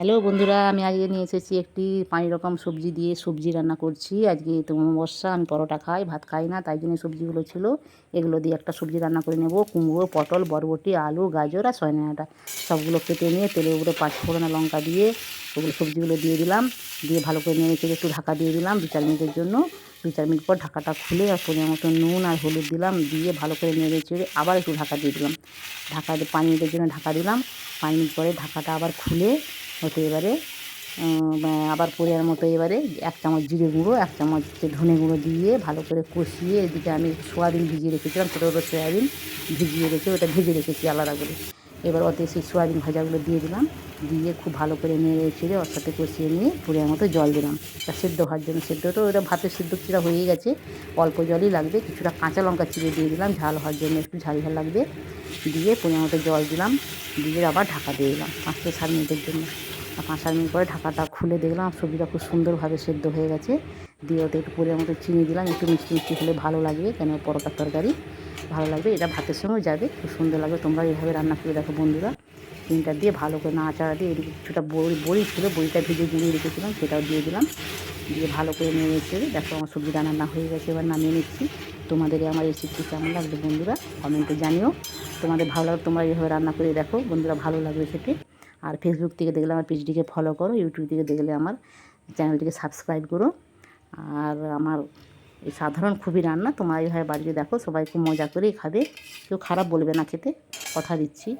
Hello বন্ধুরা, আমি আজকে নিয়ে এসেছি একটি পাঁচ রকম সবজি দিয়ে সবজি রান্না করছি। আজকে তো অমাবস্যা, আমি পরোটা খাই, ভাত খাই না, তাই জন্য সবজিগুলো ছিল। এগুলো দিয়ে একটা সবজি রান্না করে নেব। কুমড়ো, পটল, বরবটি, আলু, গাজর আর সয়নাটা সবগুলো কেটে নিয়ে তেলের উপরে পাঁচ ফোড়না লঙ্কা দিয়ে ওগুলো সবজিগুলো দিয়ে দিলাম। দিয়ে ভালো করে চেড়ে একটু ঢাকা দিয়ে দিলাম দু চার মিনিটের জন্য। দু চার মিনিট পর ঢাকাটা খুলে আর পরিমাণ মতো নুন আর হলুদ দিলাম। দিয়ে ভালো করে নেড়ে চেড়ে আবার একটু ঢাকা দিয়ে দিলাম। ঢাকা পাঁচ মিনিটের জন্য ঢাকা দিলাম। পাঁচ মিনিট পরে ঢাকাটা আবার খুলে হতে এবারে আবার পরিয়ার মতো এবারে এক চামচ জিরে গুঁড়ো, এক চামচ ধনে গুঁড়ো দিয়ে ভালো করে কষিয়ে এদিকে আমি সোয়াবিন ভিজিয়ে রেখেছিলাম ছোটো ছোটো সয়াবিন ভিজিয়ে রেখে ওটা ভেজে রেখেছি আলাদা করে। এবার ওতে সেই সোয়াবিন ভাজাগুলো দিয়ে দিলাম, দিয়ে খুব ভালো করে নেড়ে চেড়ে ওর সাথে কষিয়ে নিয়ে পরিমাণ মতো জল দিলাম। তা সেদ্ধ হওয়ার জন্য সেদ্ধ তো ওটা ভাতের সেদ্ধ কিছুটা হয়েই গেছে, অল্প জলই লাগবে, কিছুটা কাঁচা লঙ্কা চিড়ে দিয়ে দিলাম, ঝাল হওয়ার জন্য একটু ঝাল ঝাল লাগবে, দিয়ে পরিমাণ মতো জল দিলাম, দিয়ে আবার ঢাকা দিয়ে দিলাম পাঁচ থেকে সাত মিনিটের জন্য। পাঁচ সাত মিনিট পরে ঢাকাটা খুলে দেখলাম সবজিটা খুব সুন্দরভাবে সেদ্ধ হয়ে গেছে। দিয়ে ওতে একটু পরিমাণ মতো চিনি দিলাম, একটু মিষ্টি মিষ্টি হলে ভালো লাগবে, কেন পরোটার তরকারি ভালো লাগবে। এটা ভাতের সঙ্গেও যাবে, খুব সুন্দর লাগবে। তোমরা এইভাবে রান্না করে দেখো বন্ধুরা। চিনিটা দিয়ে ভালো করে নাড়াচাড়া দিয়ে এদিকে কিছুটা বড়ি বড়ি ছিল, বড়িটা ভেজে গুঁড়িয়ে রেখেছিলাম, সেটাও দিয়ে দিলাম। দিয়ে ভালো করে নিয়ে নিচ্ছে দেখো আমার সবজি রান্না হয়ে গেছে, এবার নামিয়ে নিচ্ছি। তোমাদের আমার রেসিপি কেমন লাগবে বন্ধুরা? কমেন্টে জানিও। তোমাদের ভালো লাগবে তোমরা এইভাবে রান্না করে দেখো। বন্ধুরা ভালো লাগবে খেতে। আর ফেসবুক থেকে দেখলে আমার পেজটিকে ফলো করো ইউটিউব থেকে দেখলে আমার চ্যানেলটিকে সাবস্ক্রাইব করো। আর আমার এই সাধারণ খুবই রান্না, তোমরা এইভাবে বাড়িতে দেখো, সবাই খুব মজা করেই খাবে। কেউ খারাপ বলবে না খেতে, কথা দিচ্ছি।